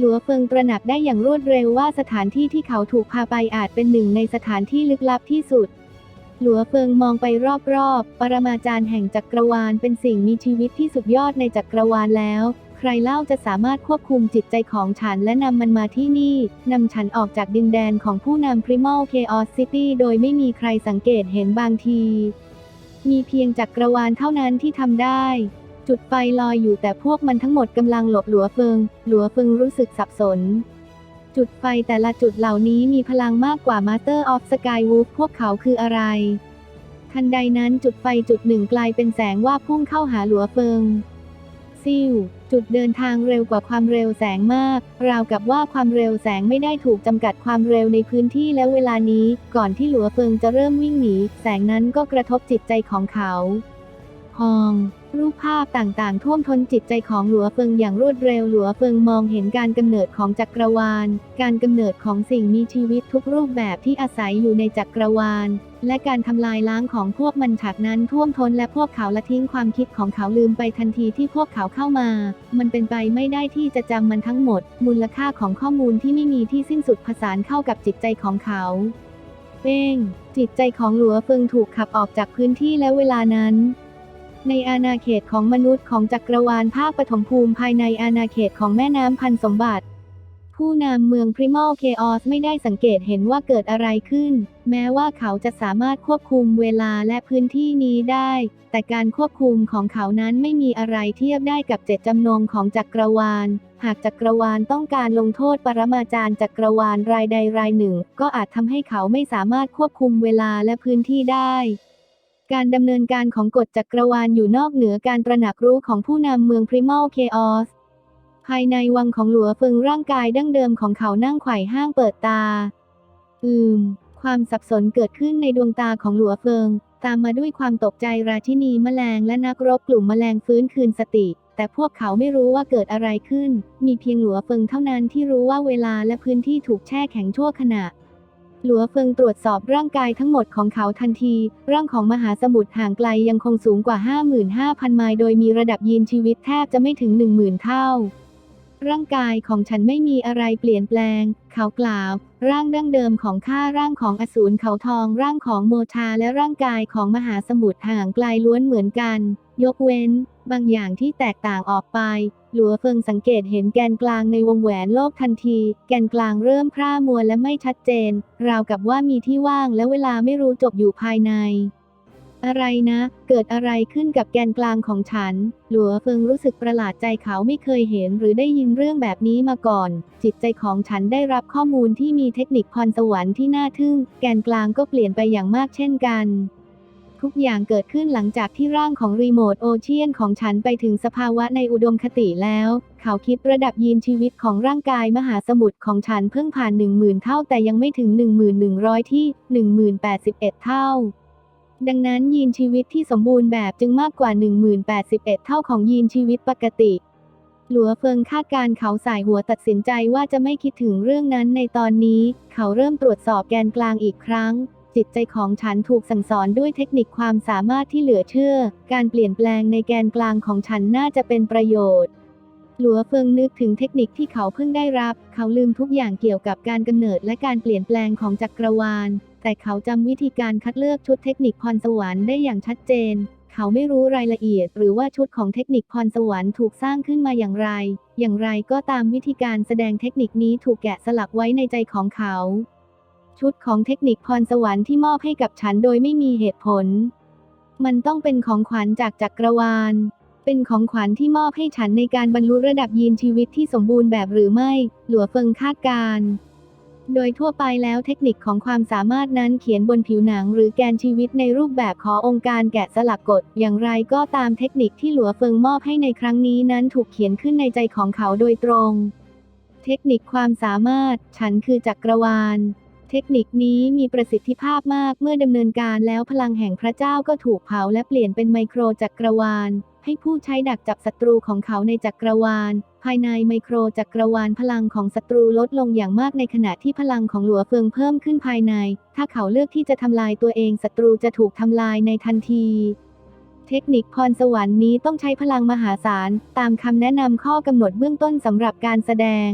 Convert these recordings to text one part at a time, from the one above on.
หลัวเฟิงตระหนักได้อย่างรวดเร็วว่าสถานที่ที่เขาถูกพาไปอาจเป็นหนึ่งในสถานที่ลึกลับที่สุด หลัวเฟิงมองไปรอบๆ ปรมาจารย์แห่งจักรวาลเป็นสิ่งมีชีวิตที่สุดยอดในจักรวาลแล้ว ใครเล่าจะสามารถควบคุมจิตใจของฉันและนำมันมาที่นี่ นำฉันออกจากดินแดนของผู้นำ Primal Chaos City โดยไม่มีใครสังเกตเห็นบางที มีเพียงจักรวาลเท่านั้นที่ทำได้ จุดไฟลอยอยู่แต่พวกมันทั้งหมดกำลังหลบหลัวเฟิง หลัวเฟิงรู้สึกสับสน จุดไฟแต่ละจุดเหล่านี้มีพลังมากกว่า Master of Skywolf พวกเขาคืออะไร ทันใดนั้นจุดไฟจุดหนึ่งกลายเป็นแสงว่าพุ่งเข้าหาหลัวเฟิงซิ่วจุดเดินทางเร็วกว่าความเร็วแสงมาก ราวกับว่าความเร็วแสงไม่ได้ถูกจำกัดความเร็วในพื้นที่และเวลานี้ ก่อนที่หลัวเฟิงจะเริ่มวิ่งหนี แสงนั้นก็กระทบจิตใจของเขา ฮอง รูปภาพต่างๆ ท่วมท้นจิตใจของหลัวเฟิงอย่างรวดเร็วหลัวเฟิงมองเห็นการกำเนิดของจักรวาล การกำเนิดของสิ่งมีชีวิตทุกรูปแบบที่อาศัยอยู่ในจักรวาล และการทำลายล้างของพวกมันฉากนั้นท่วมท้นและพวกเขาละทิ้งความคิดของเขาลืมไปทันทีที่พวกเขาเข้ามา มันเป็นไปไม่ได้ที่จะจำมันทั้งหมด มูลค่าของข้อมูลที่ไม่มีที่สิ้นสุดผสานเข้ากับจิตใจของเขาเป้งจิตใจของหลัวเฟิงถูกขับออกจากพื้นที่และเวลานั้น ในอาณาเขตของมนุษย์ของจักรวาลภาคปฐมภูมิภายในอาณาเขตของแม่น้ำพันสมบัติ ผู้นำเมือง Primal Chaos ไม่ได้สังเกตเห็นว่าเกิดอะไรขึ้น แม้ว่าเขาจะสามารถควบคุมเวลาและพื้นที่นี้ได้ แต่การควบคุมของเขานั้นไม่มีอะไรเทียบได้กับเจตจำนงของจักรวาล หากจักรวาลต้องการลงโทษปรมาจารย์จักรวาลรายใดรายหนึ่ง ก็อาจทำให้เขาไม่สามารถควบคุมเวลาและพื้นที่ได้ การดำเนินการของกฎจักรวาลอยู่นอกเหนือการตระหนักรู้ของผู้นำเมือง Primal Chaos ภายในวังของหลัวเฟิงร่างกายดั้งเดิมของเขานั่งไขว่ห้างเปิดตา อืม ความสับสนเกิดขึ้นในดวงตาของหลัวเฟิง ตามมาด้วยความตกใจราชินีแมลงและนักรบกลุ่มแมลงฟื้นคืนสติ แต่พวกเขาไม่รู้ว่าเกิดอะไรขึ้น มีเพียงหลัวเฟิงเท่านั้นที่รู้ว่าเวลาและพื้นที่ถูกแช่แข็งชั่วขณะ หลัวเฟิงตรวจสอบร่างกายทั้งหมดของเขาทันที ร่างของมหาสมุทรห่างไกลยังคงสูงกว่า 55,000 ไมล์โดยมีระดับยีนชีวิตแทบจะไม่ถึง 10,000 เท่า ร่างกายของฉันไม่มีอะไรเปลี่ยนแปลง เขากล่าว ร่างดั้งเดิมของข้าร่างของอสูรเขาทองร่างของโมชาและร่างกายของมหาสมุทรห่างไกลล้วนเหมือนกัน ยกเว้น บางอย่างที่แตกต่างออกไป หลัวเฟิงสังเกตเห็นแกนกลางในวงแหวนโลกทันที แกนกลางเริ่มพร่ามัวและไม่ชัดเจน ราวกับว่ามีที่ว่างและเวลาไม่รู้จบอยู่ภายใน อะไรนะ เกิดอะไรขึ้นกับแกนกลางของฉัน หลัวเฟิงรู้สึกประหลาดใจเขาไม่เคยเห็นหรือได้ยินเรื่องแบบนี้มาก่อน จิตใจของฉันได้รับข้อมูลที่มีเทคนิคพรสวรรค์ที่น่าทึ่ง แกนกลางก็เปลี่ยนไปอย่างมากเช่นกัน ทุกอย่างเกิดขึ้นหลังจากที่ร่างของรีโมทโอเชียนของฉันไปถึงสภาวะในอุดมคติแล้ว เขาคิดระดับยีนชีวิตของร่างกายมหาสมุทรของฉันเพิ่งผ่าน 10,000 เท่าแต่ยังไม่ถึง 1100 ที่ 1081 เท่าดังนั้นยีนชีวิตที่สมบูรณ์แบบจึงมากกว่า 1081 เท่าของยีนชีวิตปกติ หลัวเฟิงคาดการณ์เขาสายหัวตัดสินใจว่าจะไม่คิดถึงเรื่องนั้นในตอนนี้ เขาเริ่มตรวจสอบแกนกลางอีกครั้ง จิตใจของฉันถูกสั่งสอนด้วยเทคนิคความสามารถที่เหลือเชื่อ การเปลี่ยนแปลงในแกนกลางของฉันน่าจะเป็นประโยชน์ หลัวเฟิงนึกถึงเทคนิคที่เขาเพิ่งได้รับ เขาลืมทุกอย่างเกี่ยวกับการกำเนิดและการเปลี่ยนแปลงของจักรวาล แต่เขาจำวิธีการคัดเลือกชุดเทคนิคพรสวรรค์ได้อย่างชัดเจนเขาไม่รู้รายละเอียด หรือว่าชุดของเทคนิคพรสวรรค์ถูกสร้างขึ้นมาอย่างไร อย่างไรก็ตามวิธีการแสดงเทคนิคนี้ถูกแกะสลักไว้ในใจของเขา ชุดของเทคนิคพรสวรรค์ที่มอบให้กับฉันโดยไม่มีเหตุผล มันต้องเป็นของขวัญจากจักรวาล เป็นของขวัญที่มอบให้ฉันในการบรรลุระดับยีนชีวิตที่สมบูรณ์แบบหรือไม่ หลัวเฟิงคาดการณ์โดยทั่วไปแล้วเทคนิคของความสามารถนั้นเขียนบนผิวหนังหรือแกนชีวิตในรูปแบบขอองค์การแกะสลักกฎ อย่างไรก็ตามเทคนิคที่หลัวเฟิงมอบให้ในครั้งนี้นั้นถูกเขียนขึ้นในใจของเขาโดยตรง เทคนิคความสามารถ ฉันคือจักรวาล เทคนิคนี้มีประสิทธิภาพมากเมื่อดำเนินการแล้วพลังแห่งพระเจ้าก็ถูกเผาและเปลี่ยนเป็นไมโครจักรวาล ให้ผู้ใช้ดักจับศัตรูของเขาในจักรวาล ภายในไมโครจักรวาลพลังของศัตรูลดลงอย่างมากในขณะที่พลังของหลัวเฟิงเพิ่มขึ้นภายใน ถ้าเขาเลือกที่จะทำลายตัวเองศัตรูจะถูกทำลายในทันทีเทคนิคพรสวรรค์นี้ต้องใช้พลังมหาศาล ตามคำแนะนำข้อกำหนดเบื้องต้นสำหรับการแสดง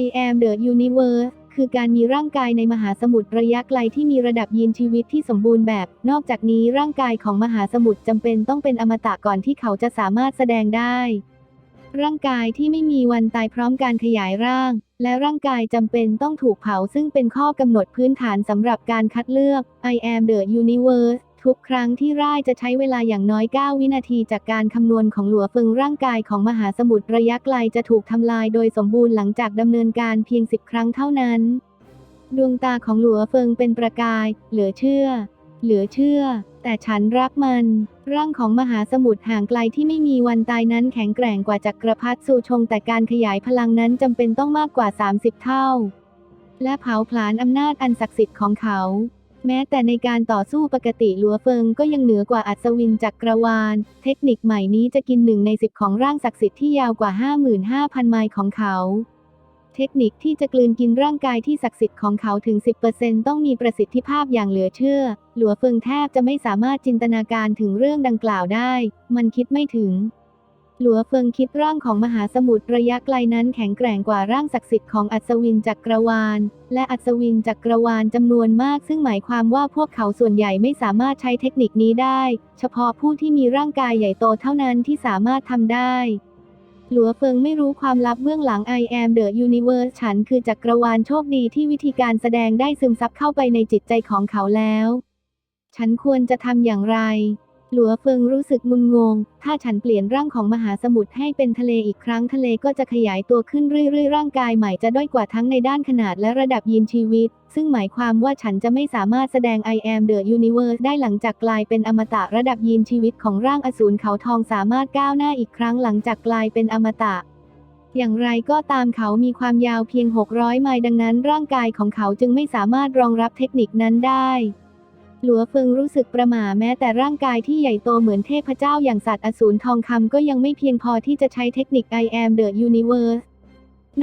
I am the universe คือการมีร่างกายในมหาสมุทรระยะไกลที่มีระดับยีนชีวิตที่สมบูรณ์แบบ นอกจากนี้ร่างกายของมหาสมุทรจำเป็นต้องเป็นอมตะก่อนที่เขาจะสามารถแสดงได้ ร่างกายที่ไม่มีวันตายพร้อมการขยายร่าง และร่างกายจำเป็นต้องถูกเผาซึ่งเป็นข้อกำหนดพื้นฐานสำหรับการคัดเลือก I am the universe ทุกครั้งที่ร่ายจะใช้เวลาอย่างน้อย 9 วินาทีจากการคำนวณของหลัวเฟิงร่างกายของมหาสมุทรระยะไกลจะถูกทำลายโดยสมบูรณ์หลังจากดำเนินการเพียง 10 ครั้งเท่านั้น ดวงตาของหลัวเฟิงเป็นประกาย เหลือเชื่อ เหลือเชื่อ แต่ฉันรักมัน ร่างของมหาสมุทรห่างไกลที่ไม่มีวันตายนั้นแข็งแกร่งกว่าจักรพรรดิสู่ชง แต่การขยายพลังนั้นจำเป็นต้องมากกว่า 30 เท่า และเผาผลาญอำนาจอันศักดิ์สิทธิ์ของเขา แม้แต่ในการต่อสู้ปกติหลัวเฟิงก็ยังเหนือกว่าอัศวินจักรวาล เทคนิคใหม่นี้จะกินหนึ่งในสิบของร่างศักดิ์สิทธิ์ที่ยาวกว่า 55,000 ไมล์ของเขา เทคนิคที่จะกลืนกินร่างกายที่ศักดิ์สิทธิ์ของเขาถึง 10%ต้องมีประสิทธิภาพอย่างเหลือเชื่อ หลัวเฟิงแทบจะไม่สามารถจินตนาการถึงเรื่องดังกล่าวได้ มันคิดไม่ถึง หลัวเฟิงคิดร่างของมหาสมุทรระยะไกลนั้นแข็งแกร่งกว่าร่างศักดิ์สิทธิ์ของอัศวินจักรวาล และอัศวินจักรวาลจำนวนมาก ซึ่งหมายความว่าพวกเขาส่วนใหญ่ไม่สามารถใช้เทคนิคนี้ได้ เฉพาะผู้ที่มีร่างกายใหญ่โตเท่านั้นที่สามารถทำได้ หลัวเฟิงไม่รู้ความลับเบื้องหลัง I am the universe ฉันคือจักรวาลโชคดีที่วิธีการแสดงได้ซึมซับเข้าไปในจิตใจของเขาแล้ว ฉันควรจะทำอย่างไร หลัวเฟิงรู้สึกงุนงง ถ้าฉันเปลี่ยนร่างของมหาสมุทรให้เป็นทะเลอีกครั้งทะเลก็จะขยายตัวขึ้นเรื่อยๆ ร่างกายใหม่จะด้อยกว่าทั้งในด้านขนาดและระดับยีนชีวิต ซึ่งหมายความว่าฉันจะไม่สามารถแสดง I am the universe ได้หลังจากกลายเป็นอมตะระดับยีนชีวิตของร่างอสูรเขาทองสามารถก้าวหน้าอีกครั้งหลังจากกลายเป็นอมตะอย่างไรก็ตามเขามีความยาวเพียง 600 ไมล์ดังนั้นร่างกายของเขาจึงไม่สามารถรองรับเทคนิคนั้นได้ หลัวเฟิงรู้สึกประหม่าแม้แต่ร่างกายที่ใหญ่โตเหมือนเทพเจ้าอย่างสัตว์อสูรทองคำก็ยังไม่เพียงพอที่จะใช้เทคนิค I am the universe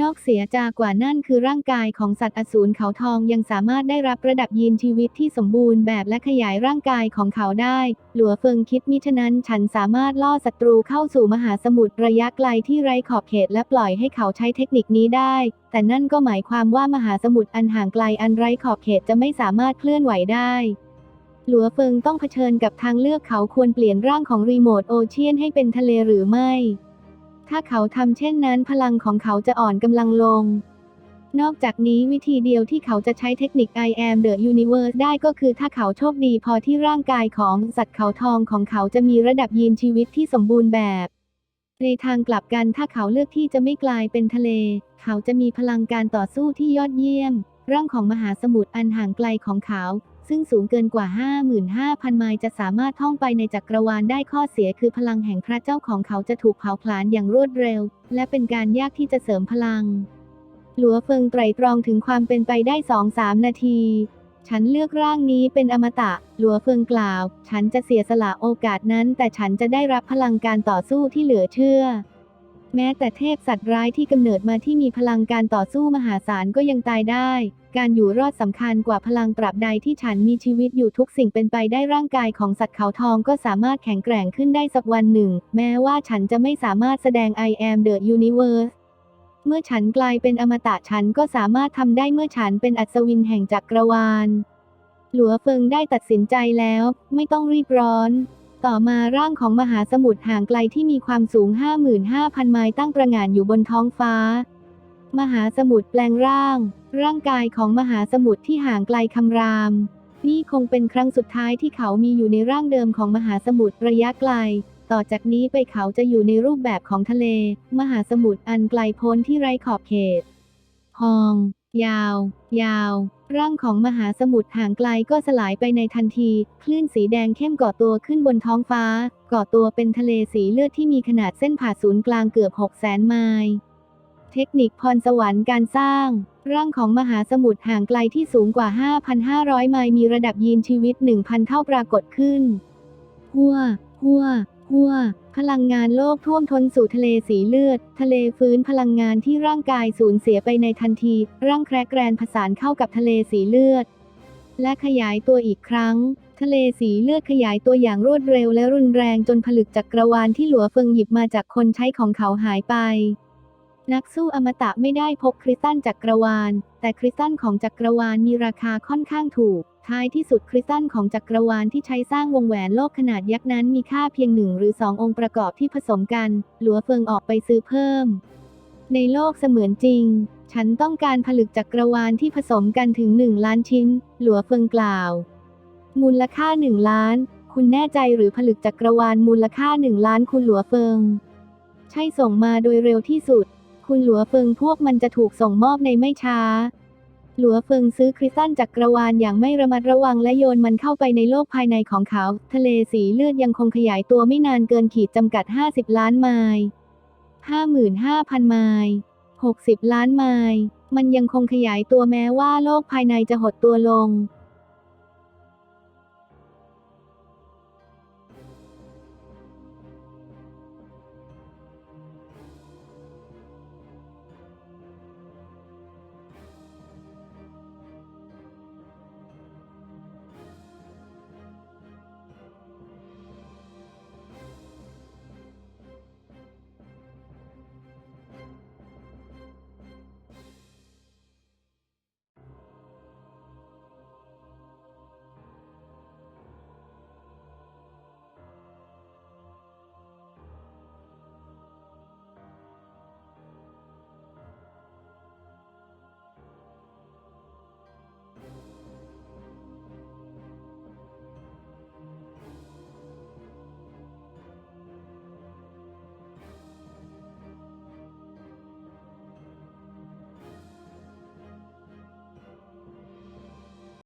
นอกเสียจากกว่านั่นคือร่างกายของสัตว์อสูรเขาทองยังสามารถได้รับระดับยีนชีวิตที่สมบูรณ์แบบและขยายร่างกายของเขาได้ หลัวเฟิงคิดมิฉะนั้นฉันสามารถล่อศัตรูเข้าสู่มหาสมุทรระยะไกลที่ไร้ขอบเขตและปล่อยให้เขาใช้เทคนิคนี้ได้ แต่นั่นก็หมายความว่ามหาสมุทรอันห่างไกลอันไร้ขอบเขตจะไม่สามารถเคลื่อนไหวได้ หลัวเฟิงต้องเผชิญกับทางเลือกเขาควรเปลี่ยนร่างของรีโมทโอเชียนให้เป็นทะเลหรือไม่ ถ้าเขาทำเช่นนั้นพลังของเขาจะอ่อนกำลังลง นอกจากนี้วิธีเดียวที่เขาจะใช้เทคนิค I am the universe ได้ก็คือถ้าเขาโชคดีพอที่ร่างกายของสัตว์เขาทองของเขาจะมีระดับยีนชีวิตที่สมบูรณ์แบบในทางกลับกันถ้าเขาเลือกที่จะไม่กลายเป็นทะเล เขาจะมีพลังการต่อสู้ที่ยอดเยี่ยม ร่างของมหาสมุทรอันห่างไกลของเขา ซึ่งสูงเกินกว่า 55,000 ไมล์จะสามารถท่องไปในจักรวาลได้ข้อเสียคือพลังแห่งพระเจ้าของเขาจะถูกเผาผลาญอย่างรวดเร็ว และเป็นการยากที่จะเสริมพลัง หลัวเฟิงไตรตรองถึงความเป็นไปได้สองสามนาที ฉันเลือกร่างนี้เป็นอมตะ หลัวเฟิงกล่าว ฉันจะเสียสละโอกาสนั้น แต่ฉันจะได้รับพลังการต่อสู้ที่เหลือเชื่อ แม้แต่เทพสัตว์ร้ายที่กำเนิดมาที่มีพลังการต่อสู้มหาศาลก็ยังตายได้ การอยู่รอดสำคัญกว่าพลังตราบใดที่ฉันมีชีวิตอยู่ทุกสิ่งเป็นไปได้ร่างกายของสัตว์เขาทองก็สามารถแข็งแกร่งขึ้นได้สักวันหนึ่ง แม้ว่าฉันจะไม่สามารถแสดง I am the universe เมื่อฉันกลายเป็นอมตะฉันก็สามารถทำได้เมื่อฉันเป็นอัศวินแห่งจักรวาล หลัวเฟิงได้ตัดสินใจแล้ว ไม่ต้องรีบร้อน ต่อมาร่างของมหาสมุทรห่างไกลที่มีความสูง 55,000 ไมล์ตั้งประหง่านอยู่บนท้องฟ้า มหาสมุทรแปลงร่าง ร่างกายของมหาสมุทรที่ห่างไกลคำราม นี่คงเป็นครั้งสุดท้ายที่เขามีอยู่ในร่างเดิมของมหาสมุทรระยะไกล ต่อจากนี้ไปเขาจะอยู่ในรูปแบบของทะเล มหาสมุทรอันไกลโพ้นที่ไร้ขอบเขตพอง ยาว ยาว ร่างของมหาสมุทรห่างไกลก็สลายไปในทันที คลื่นสีแดงเข้มก่อตัวขึ้นบนท้องฟ้า ก่อตัวเป็นทะเลสีเลือดที่มีขนาดเส้นผ่าศูนย์กลางเกือบ6 0 0 0 0 0ไมล์เทคนิคพรสวรรค์การสร้าง ร่างของมหาสมุทรห่างไกลที่สูงกว่า 5,500 ไมล์มีระดับยีนชีวิต 1,000 เท่าปรากฏขึ้น หัว หัว หัว พลังงานโลกท่วมท้นสู่ทะเลสีเลือด ทะเลฟื้นพลังงานที่ร่างกายสูญเสียไปในทันที ร่างแครกแกรนผสานเข้ากับทะเลสีเลือด และขยายตัวอีกครั้ง ทะเลสีเลือดขยายตัวอย่างรวดเร็วและรุนแรงจนผลึกจักรวาลที่หลัวเฟิงหยิบมาจากคนใช้ของเขาหายไป นักสู้อมตะไม่ได้พบคริสตัลจักรวาล แต่คริสตัลของจักรวาลมีราคาค่อนข้างถูก ท้ายที่สุดคริสตัลของจักรวาลที่ใช้สร้างวงแหวนโลกขนาดยักษ์นั้นมีค่าเพียงหนึ่งหรือสององค์ประกอบที่ผสมกัน หลัวเฟิงออกไปซื้อเพิ่ม ในโลกเสมือนจริง ฉันต้องการผลึกจักรวาลที่ผสมกันถึงหนึ่งล้านชิ้น หลัวเฟิงกล่าว มูลค่าหนึ่งล้าน คุณแน่ใจหรือผลึกจักรวาลมูลค่าหนึ่งล้านคุณหลัวเฟิง ใช่ส่งมาโดยเร็วที่สุด คุณหลัวเฟิงพวกมันจะถูกส่งมอบในไม่ช้า หลัวเฟิงซื้อคริสตัลจักกรวาลอย่างไม่ระมัดระวังและโยนมันเข้าไปในโลกภายในของเขา ทะเลสีเลือดยังคงขยายตัวไม่นานเกินขีดจำกัด 50 ล้านไมล์55,000 ไมล์60 ล้านไมล์มันยังคงขยายตัวแม้ว่าโลกภายในจะหดตัวลง